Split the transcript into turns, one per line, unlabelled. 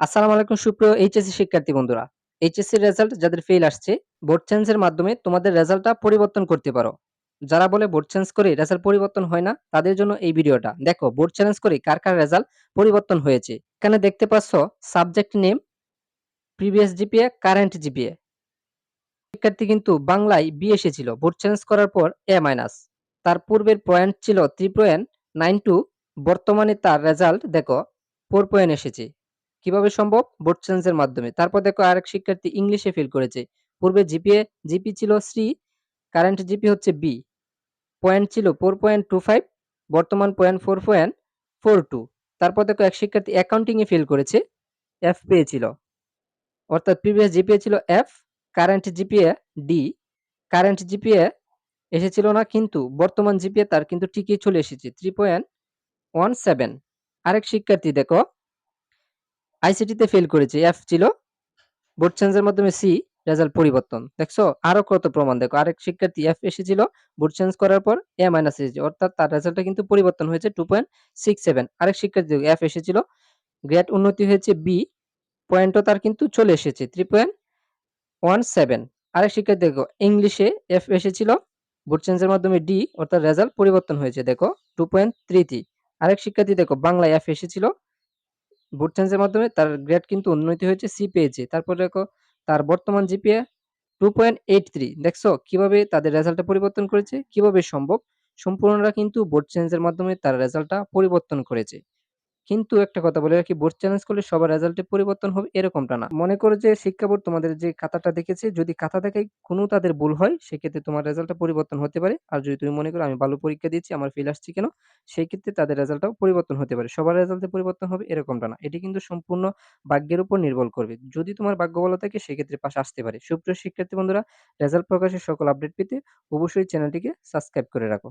আসসালামু আলাইকুম সুপ্রিয় এইচএসসি শিক্ষার্থী বন্ধুরা। এইচএসসির রেজাল্ট যাদের ফেল আসছে, বোর্ড চেঞ্জের মাধ্যমে তোমাদের রেজাল্টটা পরিবর্তন করতে পারো। যারা বলে বোর্ড চেঞ্জ করে রেজাল্ট পরিবর্তন হয় না, তাদের জন্য এই ভিডিওটা। দেখো বোর্ড চ্যালেঞ্জ করে কার, কার রেজাল্ট পরিবর্তন হয়েছে। এখানে দেখতে পাচ্ছ subject name, previous GPA, current GPA. শিক্ষার্থী কিন্তু বাংলায় বি এসেছিল। বোর্ড চেঞ্জ করার পর এ মাইনাস। তার পূর্বের পয়েন্ট ছিল 3.92 বর্তমানে তার রেজাল্ট দেখো ফোর পয়েন্ট এসেছে। কীভাবে সম্ভব? বোর্ড চেঞ্জের মাধ্যমে। তারপর দেখো আরেক শিক্ষার্থী ইংলিশে ফেল করেছে। পূর্বে জিপিএ জিপি ছিল সি, কারেন্ট জিপি হচ্ছে বি। পয়েন্ট ছিল 4.25 বর্তমান পয়েন্ট 4.42 তারপর দেখো এক শিক্ষার্থী অ্যাকাউন্টিংয়ে ফেল করেছে এফ পেয়েছিল অর্থাৎ প্রিভিয়াস জিপিএ ছিল F current GPA D current GPA এসেছিল না কিন্তু বর্তমান জিপিএ তার কিন্তু ঠিকই চলে এসেছে থ্রি পয়েন্ট ওয়ান সেভেন আরেক শিক্ষার্থী দেখো আইসিটিতে ফেল করেছে এফ ছিল। বোর্ড চেঞ্জের মাধ্যমে সি রেজাল্ট পরিবর্তন। দেখছ? আরও কত প্রমাণ দেখো। আরেক শিক্ষার্থী এফ এসেছিল বোর্ড চেঞ্জ করার পর এ মাইনাস এসেছে। অর্থাৎ তার রেজাল্টটা কিন্তু পরিবর্তন হয়েছে টু পয়েন্ট সিক্স সেভেন আরেক শিক্ষার্থী এফ এসেছিল গ্রেড উন্নতি হয়েছে বি পয়েন্টও তার কিন্তু চলে এসেছে থ্রি পয়েন্ট ওয়ান সেভেন আরেক শিক্ষার্থী দেখো ইংলিশে এফ এসেছিল বোর্ড চেঞ্জের মাধ্যমে ডি অর্থাৎ রেজাল্ট পরিবর্তন হয়েছে, দেখো টু পয়েন্ট থ্রি থ্রি আরেক শিক্ষার্থী দেখো, বাংলায় এফ এসেছিল বোর্ড চেঞ্জের মাধ্যমে তার গ্রেড কিন্তু উন্নতি হয়েছে সি পেয়েছে। তারপরে দেখো, তার বর্তমান GPA two point eight three দেখছ? কীভাবে তাদের রেজাল্টটা পরিবর্তন করেছে? কীভাবে সম্ভব? সম্পূর্ণরা কিন্তু বোর্ড চেঞ্জের মাধ্যমে তার রেজাল্টটা পরিবর্তন করেছে। কিন্তু একটা কথা বলে রাখি বোর্ড চ্যালেঞ্জ করলে সবার রেজাল্টে পরিবর্তন হবে এরকমটা না। মনে করো যে শিক্ষা বোর্ড তোমাদের যে খাতাটা দেখেছে, যদি খাতা দেখে কোনো তাদের ভুল হয়, সেক্ষেত্রে তোমার রেজাল্টটা পরিবর্তন হতে পারে। আর যদি তুমি মনে করো আমি ভালো পরীক্ষা দিয়েছি, আমার ফেল আসছি কেন সেই ক্ষেত্রে তাদের রেজাল্টটাও পরিবর্তন হতে পারে। সবার রেজাল্টে পরিবর্তন হবে এরকমটা না। এটি কিন্তু সম্পূর্ণ ভাগ্যের উপর নির্ভর করবে। যদি তোমার ভাগ্য ভালো থাকে, সেক্ষেত্রে পাশে আসতে পারে। সুপ্রিয় শিক্ষার্থী বন্ধুরা রেজাল্ট প্রকাশের সকল আপডেট পেতে অবশ্যই চ্যানেলটিকে সাবস্ক্রাইব করে রাখো।